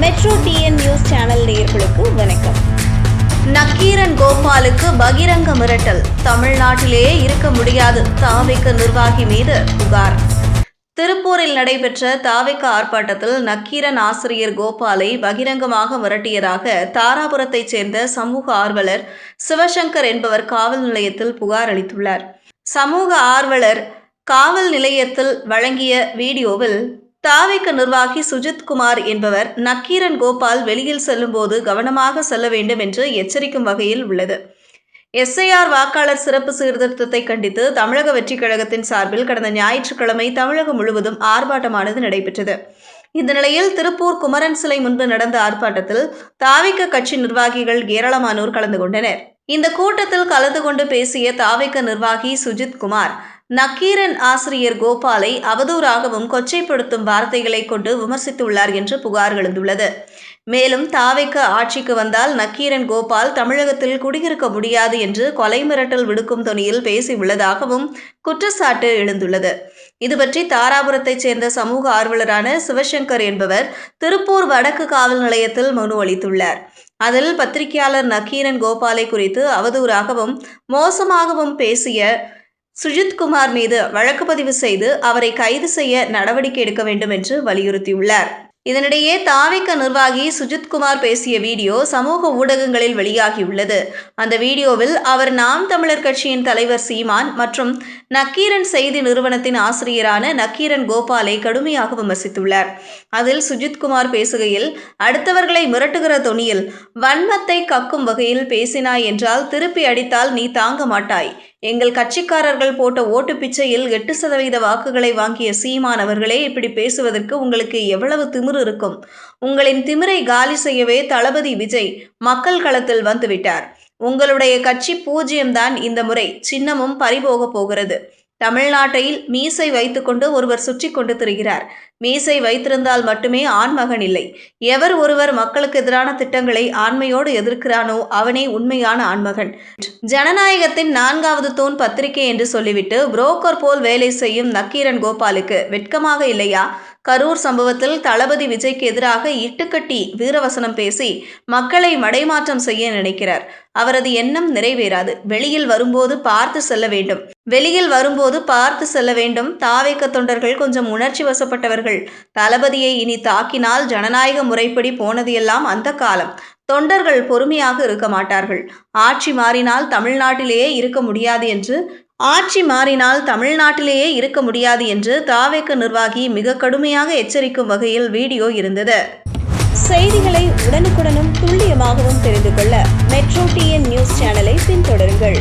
Metro TN news channel நேயர்களுக்கு வணக்கம். நக்கீரன் கோபாலுக்கு பகிரங்க மிரட்டல். தமிழ்நாட்டிலேயே இருக்க முடியாது. தாவிக நிர்வாகி மீது புகார். திருப்பூரில் நடைபெற்ற தாவிக ஆர்ப்பாட்டத்தில் நக்கீரன் ஆசிரியர் கோபாலை பகிரங்கமாக மிரட்டியதாக தாராபுரத்தைச் சேர்ந்த சமூக ஆர்வலர் சிவசங்கர் என்பவர் காவல் நிலையத்தில் புகார் அளித்துள்ளார். சமூக ஆர்வலர் காவல் நிலையத்தில் வழங்கிய வீடியோவில் தாவிக நிர்வாகி சுஜித் குமார் என்பவர் நக்கீரன் கோபால் வெளியில் செல்லும்போது கவனமாக செல்ல வேண்டும் என்று எச்சரிக்கும் வகையில் உள்ளது. எஸ்ஐஆர் வாக்காளர் சிறப்பு சீர்திருத்தத்தை கண்டித்து தமிழக வெற்றிக் கழகத்தின் சார்பில் கடந்த ஞாயிற்றுக்கிழமை தமிழகம் முழுவதும் ஆர்ப்பாட்டமானது நடைபெற்றது. இந்த நிலையில் திருப்பூர் குமரன் சிலை முன்பு நடந்த ஆர்ப்பாட்டத்தில் தாவிக்க கட்சி நிர்வாகிகள் ஏராளமானோர் கலந்து கொண்டனர். இந்த கூட்டத்தில் கலந்து கொண்டு பேசிய தாவிக்க நிர்வாகி சுஜித் குமார் நக்கீரன் ஆசிரியர் கோபாலை அவதூறாகவும் கொச்சைப்படுத்தும் வார்த்தைகளை கொண்டு விமர்சித்துள்ளார் என்று புகார் எழுந்துள்ளது. மேலும் தாவைக்கு ஆட்சிக்கு வந்தால் நக்கீரன் கோபால் தமிழகத்தில் குடியிருக்க முடியாது என்று கொலை மிரட்டல் விடுக்கும் தொனியில் பேசியுள்ளதாகவும் குற்றச்சாட்டு எழுந்துள்ளது. இதுபற்றி தாராபுரத்தைச் சேர்ந்த சமூக ஆர்வலரான சிவசங்கர் என்பவர் திருப்பூர் வடக்கு காவல் நிலையத்தில் மனு அளித்துள்ளார். அதில் பத்திரிகையாளர் நக்கீரன் கோபாலை குறித்து அவதூறாகவும் மோசமாகவும் பேசிய சுஜித்குமார் மீது வழக்கு பதிவு செய்து அவரை கைது செய்ய நடவடிக்கை எடுக்க வேண்டும் என்று வலியுறுத்தியுள்ளார். இதனிடையே தாவிக்க நிர்வாகி சுஜித்குமார் பேசிய வீடியோ சமூக ஊடகங்களில் வெளியாகியுள்ளது. அந்த வீடியோவில் அவர் நாம் தமிழர் கட்சியின் தலைவர் சீமான் மற்றும் நக்கீரன் செய்தி நிறுவனத்தின் ஆசிரியரான நக்கீரன் கோபாலை கடுமையாக விமர்சித்துள்ளார். அதில் சுஜித்குமார் பேசுகையில் அடுத்தவர்களை மிரட்டுகிற தொனியில் வன்மத்தை கக்கும் வகையில் பேசினாய் என்றால் திருப்பி அடித்தால் நீ தாங்க மாட்டாய். எங்கள் கட்சிக்காரர்கள் போட்ட ஓட்டு பிச்சையில் எட்டு சதவீத வாக்குகளை வாங்கிய சீமான் அவர்களே இப்படி பேசுவதற்கு உங்களுக்கு எவ்வளவு திமிர் இருக்கும்? உங்களின் திமிரை காலி செய்யவே தளபதி விஜய் மக்கள் களத்தில் வந்துவிட்டார் உங்களுடைய கட்சி பூஜ்ஜியம்தான் இந்த முறை. சின்னமும் பறிபோக போகிறது. தமிழ்நாட்டில் மீசை வைத்துக்கொண்டு ஒருவர் சுற்றி கொண்டு திரிகிறார். மீசை வைத்திருந்தால் மட்டுமே ஆண்மகன் இல்லை. எவர் ஒருவர் மக்களுக்கு எதிரான திட்டங்களை ஆண்மையோடு எதிர்க்கிறானோ அவனே உண்மையான ஆண்மகன். ஜனநாயகத்தின் நான்காவது தூண் பத்திரிகை என்று சொல்லிவிட்டு புரோக்கர் போல் வேலை செய்யும் நக்கீரன் கோபாலுக்கு வெட்கமாக இல்லையா? கரூர் சம்பவத்தில் தளபதி விஜய்க்கு எதிராக இட்டுக்கட்டி வீரவசனம் பேசி மக்களை மடைமாற்றம் செய்ய நினைக்கிறார். அவரது எண்ணம் நிறைவேறாது. வெளியில் வரும்போது பார்த்து செல்ல வேண்டும். வெளியில் வரும்போது பார்த்து செல்ல வேண்டும். தாவேக்க தொண்டர்கள் கொஞ்சம் உணர்ச்சி வசப்பட்டவர்கள். தளபதியை இனி தாக்கினால் ஜனநாயக முறைப்படி போனது எல்லாம் அந்த காலம். தொண்டர்கள் பொறுமையாக இருக்க மாட்டார்கள். ஆட்சி மாறினால் தமிழ்நாட்டிலேயே இருக்க முடியாது என்று ஆட்சி மாறினால் தமிழ்நாட்டிலேயே இருக்க முடியாது என்று தாவேக்க நிர்வாகி மிக கடுமையாக எச்சரிக்கும் வகையில் வீடியோ இருந்தது. செய்திகளை உடனுக்குடனும் துல்லியமாகவும் தெரிந்து கொள்ள மெட்ரோ டிஎன் நியூஸ் சேனலை பின்தொடருங்கள்.